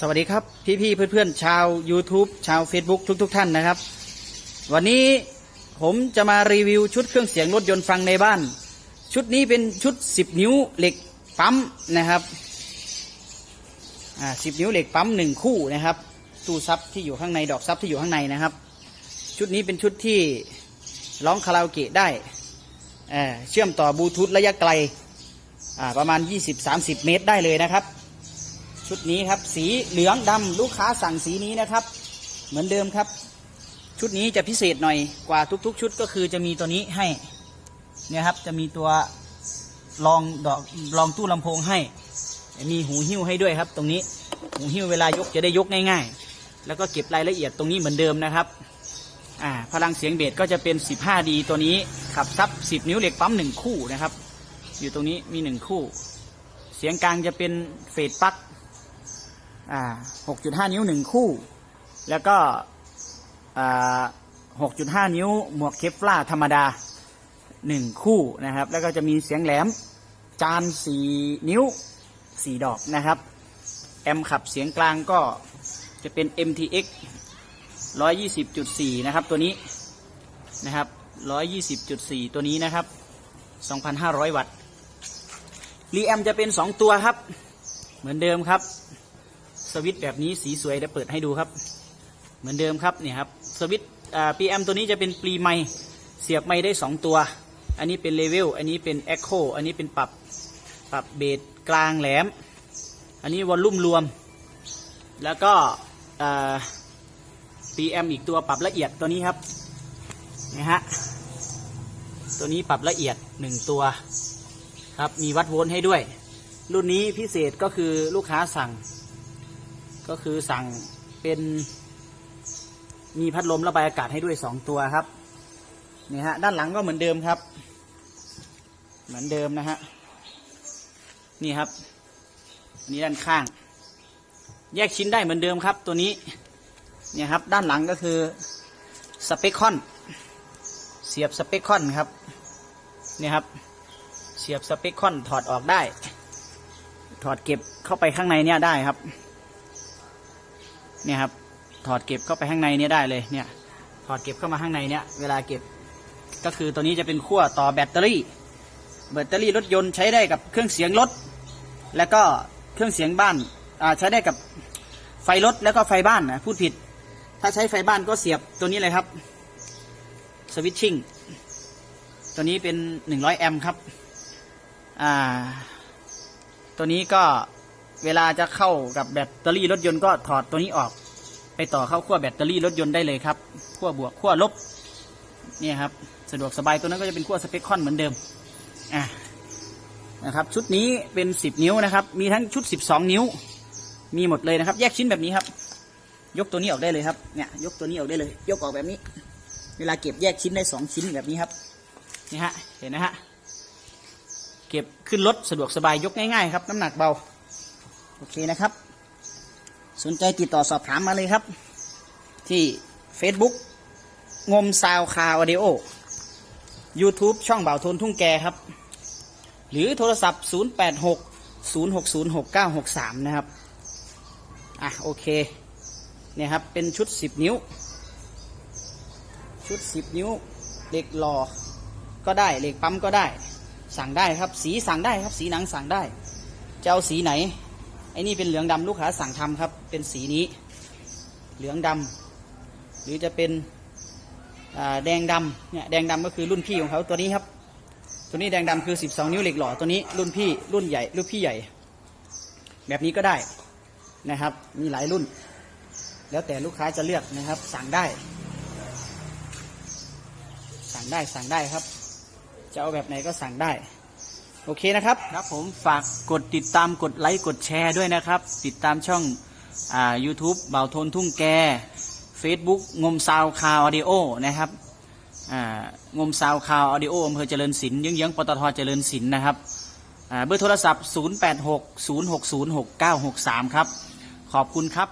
สวัสดีครับพี่ๆเพื่อนๆชาว YouTube ชาว Facebook ทุกๆท่านนะครับ วันนี้ผมจะมารีวิวชุดเครื่องเสียงรถยนต์ฟังในบ้าน ชุดนี้เป็นชุด 10 นิ้วเหล็กปั๊มนะครับอ่า10นิ้วเหล็กปั๊มหนึ่งคู่นะครับตู้ซับที่อยู่ข้างในดอกซับที่อยู่ข้างในนะครับ ชุดนี้เป็นชุดที่ร้องคาราโอเกะได้เชื่อมต่อบลูทูธระยะไกลอ่าประมาณ 20-30 เมตรได้เลยนะครับ ชุดนี้ครับ สีเหลืองดำลูกค้าสั่งสีนี้นะครับ เหมือนเดิมครับ ชุดนี้จะพิเศษหน่อยกว่าทุก ๆ ชุดก็คือจะมีตัวนี้ให้เนี่ยครับจะมีตัวรองดอกรองตู้ลำโพงให้ มีหูหิ้วให้ด้วยครับ ตรงนี้หูหิ้วเวลายกจะได้ยกง่าย ๆ แล้วก็เก็บรายละเอียดตรงนี้เหมือนเดิมนะครับอ่าพลังเสียงเบสก็จะเป็น 15D ตัวนี้ขับซับ 10 นิ้วเหล็กปั๊มหนึ่งคู่นะครับ อยู่ตรงนี้มีหนึ่งคู่ เสียงกลางจะเป็นเฟดปั๊ก อ่า6.5นิ้วหนึ่งคู่ แล้วก็อ่า6.5นิ้วหมวกเคฟล่าธรรมดาหนึ่งคู่นะครับ แล้วก็จะมีเสียงแหลมจาน4นิ้ว4ดอกนะครับแอมขับเสียงกลางก็จะเป็น MTX 120.4 นะครับตัวนี้นะครับ 120.4 ตัวนี้นะครับ 2,500 วัตต์รีแอมจะเป็น 2 ตัวครับ เหมือนเดิมครับ สวิตแบบนี้สีสวยเดี๋ยวเปิดให้ดูครับ เหมือนเดิมครับเนี่ยครับสวิตอ่า PM ตัวนี้จะเป็นปรีไมเสียบไมค์ได้ 2 ตัว อันนี้เป็นเลเวลอันนี้เป็นเอ็กโคอันนี้เป็นปรับปรับเบสกลางแหลม อันนี้วอลลุ่มรวม แล้วก็ PM อีกตัวปรับละเอียดตัวนี้ครับนะฮะตัวนี้ปรับละเอียด 1 ตัวครับมีวัดโวลต์ให้ด้วย รุ่นนี้พิเศษก็คือลูกค้าสั่ง ก็คือสั่งเป็นมีพัดลมระบายอากาศให้ด้วยสองตัวครับนี่ฮะด้านหลังก็เหมือนเดิมครับ เหมือนเดิมนะฮะนี่ครับนนี้ด้านข้าง แยกชิ้นได้เหมือนเดิมครับ ตัวนี้เนี่ยครับด้านหลังก็คือสเปคคอนเสียบสเปคคอนครับเนี่ยครับ เสียบสเปคคอนถอดออกได้ ถอดเก็บเข้าไปข้างในเนี่ยได้ครับ เนี่ยครับถอดเก็บเข้าไปข้างในเนี่ยได้เลยเนี่ยถอดเก็บเข้ามาข้างในเนี่ยเวลาเก็บก็คือตัวนี้จะเป็นขั้วต่อแบตเตอรี่ แบตเตอรี่รถยนต์ใช้ได้กับเครื่องเสียงรถแล้วก็เครื่องเสียงบ้านอ่าใช้ได้กับไฟรถแล้วก็ไฟบ้านนะพูดผิด ถ้าใช้ไฟบ้านก็เสียบตัวนี้เลยครับสวิตชิ่งตัวนี้เป็น 100 แอมป์ครับ อ่า ตัวนี้ก็ เวลาจะเข้ากับแบตเตอรี่รถยนต์ก็ถอดตัวนี้ออก ไปต่อเข้าขั้วแบตเตอรี่รถยนต์ได้เลยครับขั้วบวกขั้วลบเนี่ยครับสะดวกสบายตัวนั้นก็จะเป็นขั้วสเปคคอนเหมือนเดิมอะนะครับชุดนี้เป็น 10 นิ้วนะครับ มีทั้งชุด 12 นิ้ว มีหมดเลยนะครับ แยกชิ้นแบบนี้ครับ ยกตัวนี้ออกได้เลยครับเนี่ยยกตัวนี้ออกได้เลย ยกออกแบบนี้ เวลาเก็บแยกชิ้นได้ 2 ชิ้นแบบนี้ครับนี่ฮะเห็นนะฮะเก็บขึ้นรถสะดวกสบายยกง่ายๆครับ น้ำหนักเบา โอเคนะครับ สนใจติดต่อสอบถามมาเลยครับ ที่ Facebook งมซาวคาอ u ดิโอ YouTube ช่องเบาโทนทุ่งแกครับ หรือโทรศัพท์ 086 060 6963 นะครับ อะ โอเค เนี่ยครับ เป็นชุด 10 นิ้ว ชุด 10 นิ้วเหล็กหล่อก็ได้เหล็กปั๊มก็ได้ สั่งได้ครับ สีสั่งได้ครับ สีหนังสั่งได้ จะเอาสีไหน ไอ้นี่เป็นเหลืองดำลูกค้าสั่งทำครับ เป็นสีนี้ เหลืองดำหรือจะเป็นแดงดำเนี่ยแดงดำก็คือรุ่นพี่ของเขาตัวนี้ครับ ตัวนี้แดงดำคือ 12 นิ้วเหล็กหล่อตัวนี้รุ่นพี่รุ่นใหญ่รุ่นพี่ใหญ่ แบบนี้ก็ได้นะครับ มีหลายรุ่น แล้วแต่ลูกค้าจะเลือกนะครับ สั่งได้ สั่งได้สั่งได้ครับ จะเอาแบบไหนก็สั่งได้ โอเคนะครับครับผมฝากกดติดตามกดไลค์กดแชร์ด้วยนะครับ ติดตามช่องอ่า YouTube เบาโทนทุ่งแก Facebook งมซาวคาวออดิโอนะครับอ่างมซาวคาวออดิโออำเภอเจริญศิลป์เยื้องๆปตทเจริญศิลป์นะครับอ่าเบอร์โทรศัพท์ 086 060 6963 ครับ ขอบคุณครับ